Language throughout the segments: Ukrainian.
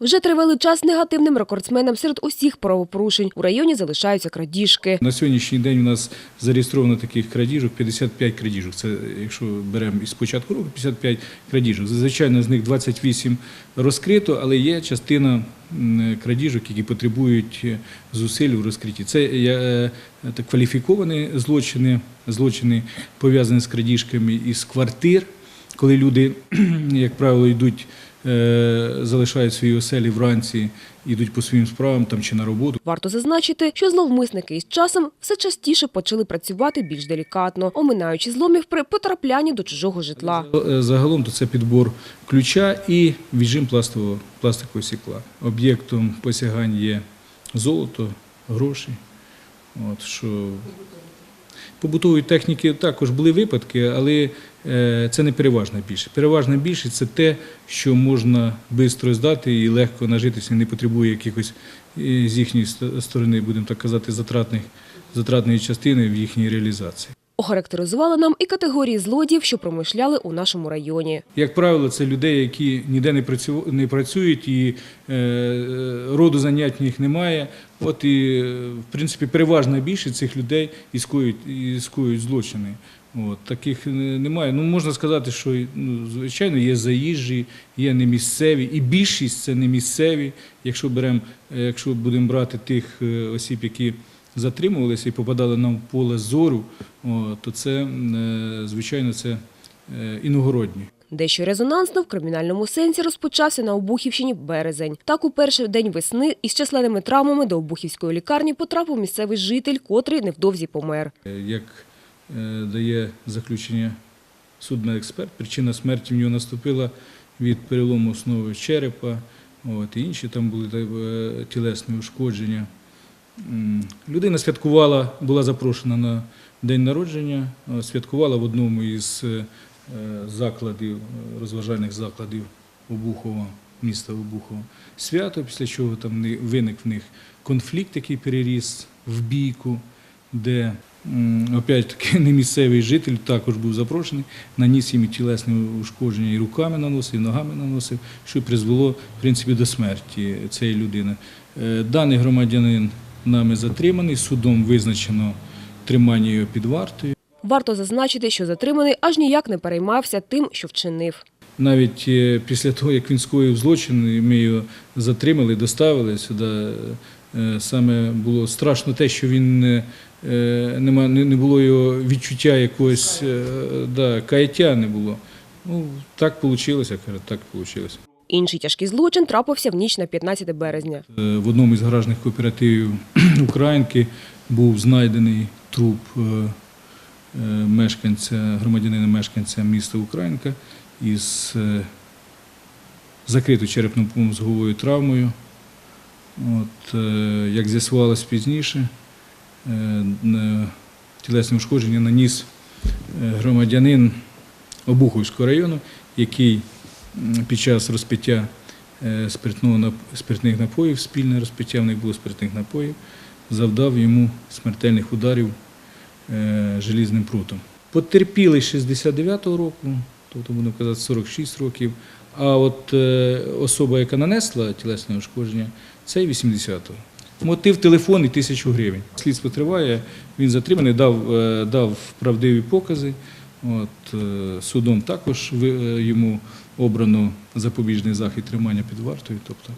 Вже тривалий час негативним рекордсменом серед усіх правопорушень у районі залишаються крадіжки. На сьогоднішній день у нас зареєстровано таких крадіжок 55 крадіжок. Це якщо беремо із початку року 55 крадіжок. Звичайно, з них 28 розкрито, але є частина крадіжок, які потребують е, зусиль у розкритті. Це е, так, кваліфіковані злочини, злочини пов'язані з крадіжками із квартир, коли люди, як правило, йдуть. Е, Залишають свої оселі вранці, йдуть по своїм справам там чи на роботу. Варто зазначити, що зловмисники із часом все частіше почали працювати більш делікатно, оминаючи зломів при потраплянні до чужого житла. Е, Загалом то це підбор ключа і віджим пластового, пластикового стекла. Об'єктом посягань є золото, гроші. От, що... Побутової техніки також були випадки, але е, це не переважна більшість. Переважна більшість це те, що можна швидко здати і легко нажитися, не потребує якихось е, з їхньої сторони, будемо так казати, затратних, затратної частини в їхній реалізації. Охарактеризували нам і категорії злодіїв, що промишляли у нашому районі. Як правило, це людей, які ніде не працюють і е, роду занять в них немає. От і, в принципі, переважна більшість цих людей і скоюють, і скоюють злочини. От, таких немає. Ну, можна сказати, що ну, звичайно є заїжджі, є не місцеві, і більшість це не місцеві. Якщо беремо, е, якщо будемо брати тих е, осіб, які затримувалися і попадали нам в поле зору, то це, е, звичайно, це іногородні. Дещо резонансно в кримінальному сенсі розпочався на Обухівщині березень. Так у перший день весни із численними травмами до Обухівської лікарні потрапив місцевий житель, котрий невдовзі помер. Е, Як е, дає заключення судний експерт, причина смерті в нього наступила від перелому основи черепа, от, і інші там були е, тілесні ушкодження. Людина святкувала, була запрошена на день народження, святкувала в одному із закладів, е, розважальних закладів Обухова, міста Обухова. Свято, після чого там виник в них конфлікт, який переріс в бійку, де опять таки немісцевий житель також був запрошений, наніс їм тілесне ушкодження і руками наносив, і ногами наносив, що призвело в принципі до смерті цієї людини. Е, Даний громадянин нами затриманий, судом визначено тримання його під вартою. Варто зазначити, що затриманий аж ніяк не переймався тим, що вчинив. Навіть е, після того, як він скоїв злочин, ми його затримали, доставили сюди. е, Саме було страшно те, що він е, е, нема, не не було його відчуття якогось да, каяття не було. Ну, так вийшло, так вийшло. Інший тяжкий злочин трапився в ніч на 15 березня. В одному із гаражних кооперативів Українки був знайдений труп мешканця, громадянина мешканця міста Українка із е, закритою черепно-мозговою травмою. От, е, як з'ясувалось пізніше, е, тілесне ушкодження наніс е, громадянин Обуховського району, який під час розпиття е, спиртних напоїв, спільне розпиття, в них було спиртних напоїв, завдав йому смертельних ударів е, желізним прутом. Потерпілий 69-го року, тобто будемо казати 46 років, а от е, особа, яка нанесла тілесне ушкодження, це 80-го. Мотив телефон і тисячу гривень. Слідство триває, він затриманий, дав, е, дав правдиві покази. От, е, судом також е, йому обрано запобіжний захід тримання під вартою, тобто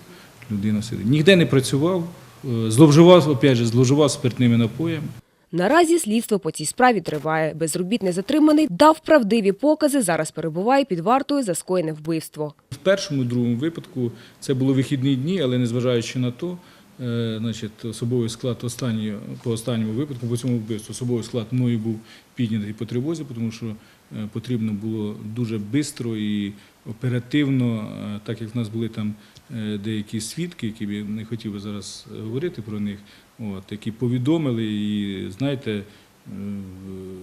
людина сидить. Ніде не працював, е, зловживав, опять же, зловживав спиртними напоями. Наразі слідство по цій справі триває. Безробітний затриманий дав правдиві покази, зараз перебуває під вартою за скоєне вбивство. В першому і другому випадку це були вихідні дні, але незважаючи на то, е, значить, особовий склад останній, по останньому випадку, по цьому вбивству, особовий склад мною був піднятий по тривозі, тому що е, потрібно було дуже швидко і оперативно, е, так як в нас були там деякі свідки, які я не хотів би зараз говорити про них, от, які повідомили і, знаєте, е,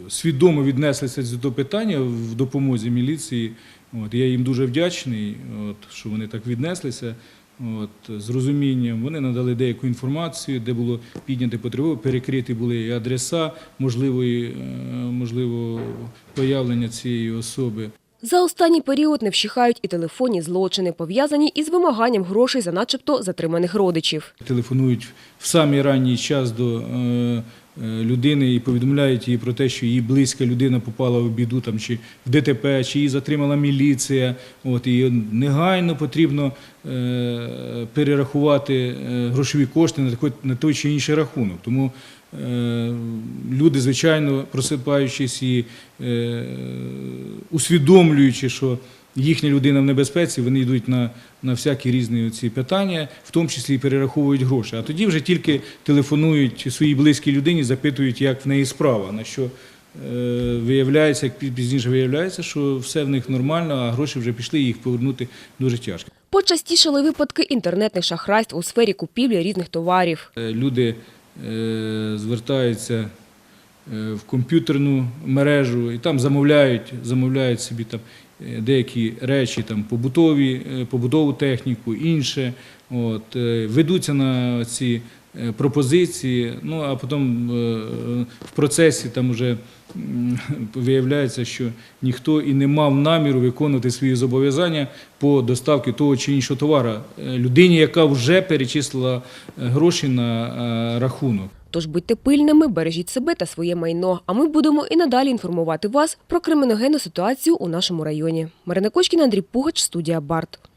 свідомо віднеслися до питання в допомозі міліції. От, я їм дуже вдячний, от, що вони так віднеслися. От, з розумінням вони надали деяку інформацію, де було підняти потребу, перекриті були і адреса можливої, е, можливо, появлення цієї особи. За останній період не вщихають і телефонні злочини, пов'язані із вимаганням грошей за начебто затриманих родичів. Телефонують в самий ранній час до е, е, людини і повідомляють їй про те, що її близька людина попала в біду там, чи в ДТП, чи її затримала міліція. От, і негайно потрібно е, перерахувати грошові кошти на, той чи інший рахунок. Тому люди, звичайно, просипаючись і е, усвідомлюючи, що їхня людина в небезпеці, вони йдуть на, на всякі різні ці питання, в тому числі і перераховують гроші. А тоді вже тільки телефонують своїй близькій людині, запитують, як в неї справа. На що е, виявляється, як пізніше виявляється, що все в них нормально, а гроші вже пішли, і їх повернути дуже тяжко. Почастішали випадки інтернетних шахрайств у сфері купівлі різних товарів. Е, Люди е, звертаються е, в комп'ютерну мережу і там замовляють, замовляють собі там е, деякі речі, там побутові, е, побутову техніку, інше. От, е, ведуться на ці е, пропозиції, ну а потім е, в процесі там вже виявляється, що ніхто і не мав наміру виконувати свої зобов'язання по доставці того чи іншого товару е, людині, яка вже перечислила е, гроші на е, рахунок. Тож будьте пильними, бережіть себе та своє майно. А ми будемо і надалі інформувати вас про криміногенну ситуацію у нашому районі. Марина Кочкіна, Андрій Пугач, студія Барт.